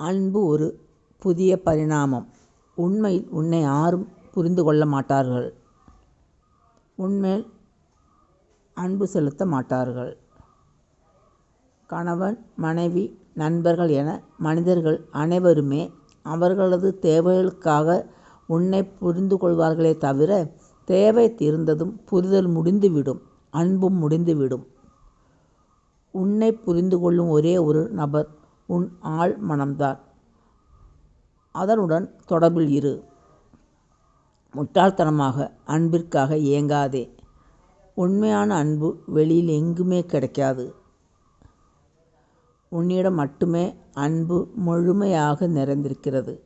அன்பு ஒரு புதிய பரிணாமம். உண்மையில் உன்னை யாரும் புரிந்து கொள்ள மாட்டார்கள். உன்மேல் அன்பு செலுத்த மாட்டார்கள். கணவன் மனைவி நண்பர்கள் என மனிதர்கள் அனைவருமே அவர்களது தேவைகளுக்காக உன்னை புரிந்து கொள்வார்களே தவிர தேவை தீர்ந்ததும் புரிதல் முடிந்துவிடும் அன்பும் முடிந்துவிடும் உன்னை புரிந்து கொள்ளும் ஒரே ஒரு நபர் உன் ஆள் மனம்தான். அதனுடன் தொடர்பில் இரு. முட்டாள்தனமாக அன்பிற்காக ஏங்காதே. உண்மையான அன்பு வெளியில் எங்குமே கிடைக்காது. உன்னிடம் மட்டுமே அன்பு முழுமையாக நிறைந்திருக்கிறது.